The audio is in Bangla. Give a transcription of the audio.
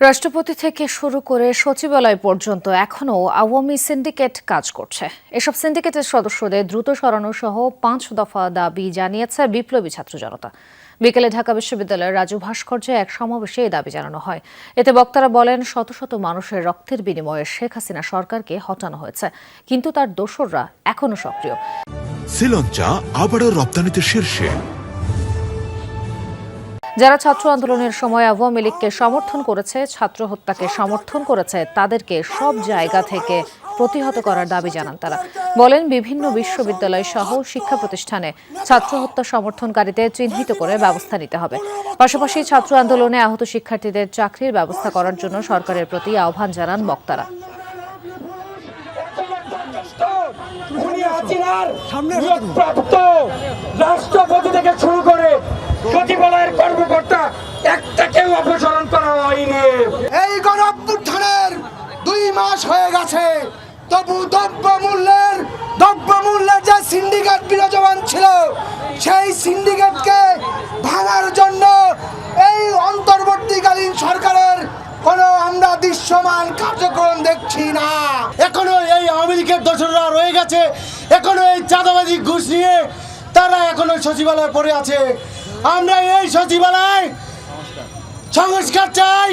রাষ্ট্রপতি থেকে শুরু করে সচিবালয় পর্যন্ত এখনও আওয়ামী সিন্ডিকেট কাজ করছে। এসব সিন্ডিকেটের সদস্যদের দ্রুত সরানো সহ পাঁচ দফা দাবি জানিয়েছে বিপ্লবী ছাত্র জনতা। বিকেলে ঢাকা বিশ্ববিদ্যালয়ের রাজু ভাস্কর্যে এক সমাবেশে এই দাবি জানানো হয়। এতে বক্তারা বলেন, শত শত মানুষের রক্তের বিনিময়ে শেখ হাসিনা সরকারকে হটানো হয়েছে, কিন্তু তার দোসররা এখনও সক্রিয়। শ্রীলঞ্চা আবারও রপ্তানিতে শীর্ষে। যারা ছাত্র আন্দোলনের সময় আওয়ামী লীগকে সমর্থন করেছে ছাত্র হত্যাকে সমর্থন করেছে তাদেরকে সব জায়গা থেকে প্রতিহত করার দাবি জানান তারা। বলেন বিভিন্ন বিশ্ববিদ্যালয় সহ শিক্ষা প্রতিষ্ঠানে ছাত্র হত্যা সমর্থনকারীদের চিহ্নিত করে ব্যবস্থা নিতে হবে। পাশাপাশি ছাত্র আন্দোলনে আহত শিক্ষার্থীদের চাকরির ব্যবস্থা করার জন্য সরকারের প্রতি আহ্বান জানান বক্তারা। উনি একটাকেও অপসারণ করা হয়নি। এই গণঅভ্যুত্থানের দুই মাস হয়ে গেছে। তবু দ্রব্য মূল্যের দ্রব্য মূল্যের যে সিন্ডিকেট বিরাজমান ছিল সেই সিন্ডিকেটকে ভাঙার জন্য এই অন্তর্বর্তীকালীন সরকারের কোনো আমরা দৃশ্যমান কার্যক্রম দেখছি না। এখনও এই আওয়ামী লীগের দোসররা রয়ে গেছে। এখনও এই চাঁদাবাজি ঘুষ নিয়ে তারা এখনও সচিবালয়ে পড়ে আছে। আমরা এই সচিবালয় সংস্কার চাই।